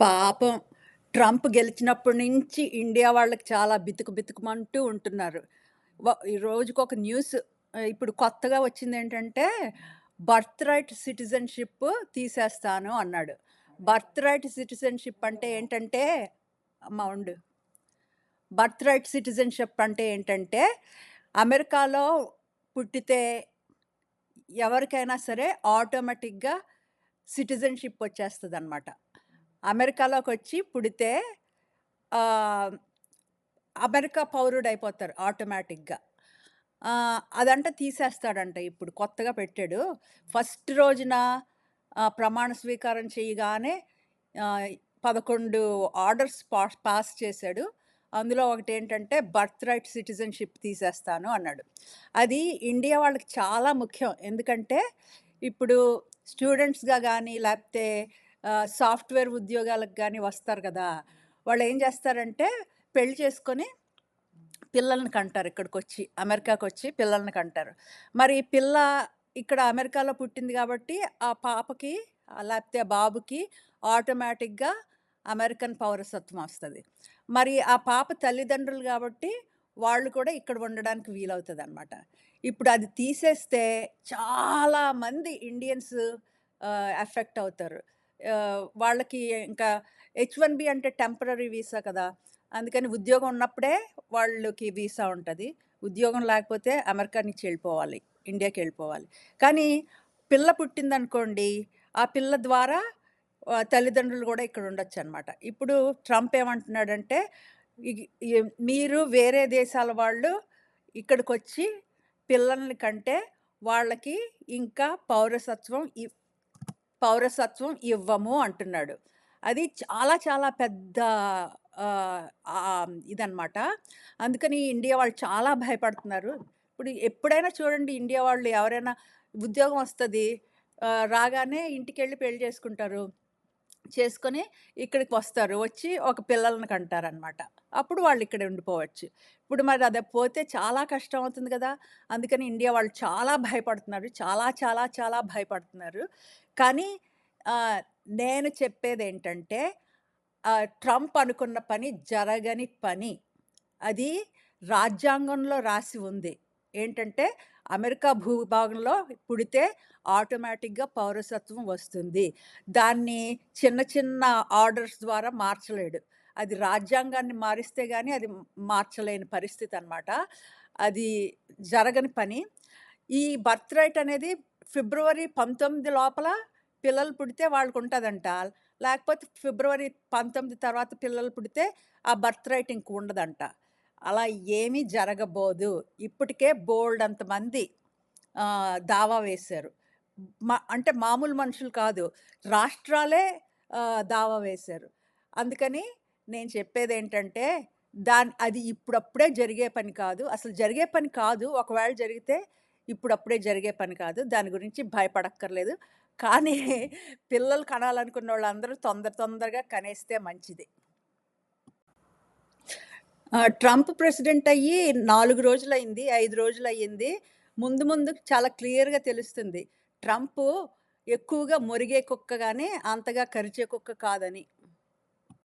పాపం ట్రంప్ గెలిచినప్పటి నుంచి ఇండియా వాళ్ళకి చాలా బితుకు బితుకుమంటూ ఉంటున్నారు. వ ఈ రోజుకొక న్యూస్ ఇప్పుడు కొత్తగా వచ్చింది ఏంటంటే బర్త్ రైట్ సిటిజన్‌షిప్ తీసేస్తాను అన్నాడు. బర్త్ రైట్ సిటిజన్‌షిప్ అంటే ఏంటంటే అమ్మ ఉండు. బర్త్ రైట్ సిటిజన్‌షిప్ అంటే ఏంటంటే, అమెరికాలో పుట్టితే ఎవరికైనా సరే ఆటోమేటిక్‌గా సిటిజన్‌షిప్ అమెరికాలోకి అమెరికాలోకొచ్చి పుడితే అమెరికా పౌరుడు అయిపోతారు ఆటోమేటిక్‌గా. అదంట తీసేస్తాడంట ఇప్పుడు కొత్తగా పెట్టాడు. ఫస్ట్ రోజున ప్రమాణ స్వీకారం చేయగానే పదకొండు ఆర్డర్స్ పాస్ పాస్ చేశాడు. అందులో ఒకటి ఏంటంటే బర్త్ రైట్ సిటిజన్‌షిప్ తీసేస్తాను అన్నాడు. అది ఇండియా వాళ్ళకి చాలా ముఖ్యం. ఎందుకంటే ఇప్పుడు స్టూడెంట్స్‌గా కానీ లేకపోతే సాఫ్ట్‌వేర్ ఉద్యోగాలకు కానీ వస్తారు కదా! వాళ్ళు ఏం చేస్తారంటే పెళ్ళి చేసుకొని పిల్లల్ని కంటారు ఇక్కడికి వచ్చి ఇక్కడికొచ్చి. అమెరికాకొచ్చి పిల్లల్ని కంటారు. మరి పిల్ల ఇక్కడ అమెరికాలో పుట్టింది కాబట్టి ఆ పాపకి లేకపోతే ఆ బాబుకి ఆటోమేటిక్‌గా అమెరికన్ పౌరసత్వం వస్తుంది మరి ఆ పాప తల్లిదండ్రులు కాబట్టి వాళ్ళు కూడా ఇక్కడ ఉండడానికి వీలవుతదనమాట. ఇప్పుడు అది తీసేస్తే చాలా మంది ఇండియన్స్ ఎఫెక్ట్ అవుతారు. వాళ్ళకి ఇంకా హెచ్ వన్ బి అంటే టెంపరరీ వీసా కదా! అందుకని ఉద్యోగం ఉన్నప్పుడే వాళ్ళకి వీసా ఉంటుంది ఉద్యోగం లేకపోతే అమెరికా నుంచి వెళ్ళిపోవాలి. ఇండియాకి వెళ్ళిపోవాలి కానీ పిల్ల పుట్టిందనుకోండి, ఆ పిల్ల ద్వారా తల్లిదండ్రులు కూడా ఇక్కడ ఉండొచ్చనమాట. ఇప్పుడు ట్రంప్ ఏమంటున్నాడంటే, మీరు వేరే దేశాల వాళ్ళు ఇక్కడికొచ్చి పిల్లల్ని కంటే వాళ్ళకి ఇంకా పౌరసత్వం పౌరసత్వం ఇవ్వము అంటున్నాడు. అది చాలా చాలా పెద్ద ఆహ్, ఇదనమాట. అందుకని ఇండియా వాళ్ళు చాలా భయపడుతున్నారు. ఇప్పుడు ఎప్పుడైనా చూడండి ఇండియా వాళ్ళు ఎవరైనా ఉద్యోగం వస్తుంది రాగానే రాగానే ఇంటికెళ్ళి పెళ్ళి చేసుకుంటారు. చేసుకొని ఇక్కడికి వస్తారు. వచ్చి ఒక పిల్లలను కంటారనమాట. అప్పుడు వాళ్ళు ఇక్కడ ఉండిపోవచ్చు. ఇప్పుడు మరి అది పోతే చాలా కష్టం అవుతుంది కదా అందుకని ఇండియా వాళ్ళు చాలా భయపడుతున్నారు. చాలా చాలా చాలా భయపడుతున్నారు. కానీ ఆహ్, నేను చెప్పేదేంటంటే ఆహ్, ట్రంప్ అనుకున్న పని జరగని పని. అది రాజ్యాంగంలో రాసి ఉంది. ఏంటంటే అమెరికా భూభాగంలో పుడితే ఆటోమేటిక్‌గా పౌరసత్వం వస్తుంది. దాన్ని చిన్న చిన్న ఆర్డర్స్ ద్వారా మార్చలేడు. అది రాజ్యాంగాన్ని మారిస్తే గాని అది మార్చలేని పరిస్థితనమాట. అది జరగని పని. ఈ బర్త్ రైట్ అనేది ఫిబ్రవరి 19 లోపల పిల్లలు పుడితే వాళ్ళకుంటదంట. లేకపోతే ఫిబ్రవరి 19 తర్వాత పిల్లలు పుడితే ఆ బర్త్ రైట్ ఇంక ఉండదంట. అలా ఏమీ జరగబోదు. ఇప్పటికే బోల్డ్ అంతమంది దావా వేశారు. మా అంటే మామూలు మనుషులు కాదు. రాష్ట్రాలే దావా వేశారు. అందుకని నేను చెప్పేది ఏంటంటే దాన్ అది ఇప్పుడప్పుడే జరిగే పని కాదు. అసలు జరిగే పని కాదు. ఒకవేళ జరిగితే ఇప్పుడప్పుడే జరిగే పని కాదు. దాని గురించి భయపడక్కర్లేదు. కానీ పిల్లలు కనాలనుకున్నోళ్ళందరూ తొందర తొందరగా కనేస్తే మంచిది. ట్రంప్ ప్రెసిడెంట్ అయ్యి 4 రోజులయింది. 5 రోజులయ్యింది. ముందు ముందు చాలా క్లియర్‌గా తెలుస్తుంది. ట్రంపు ఎక్కువగా మొరిగే కుక్క గాని, అంతగా కరిచే కుక్క కాదని.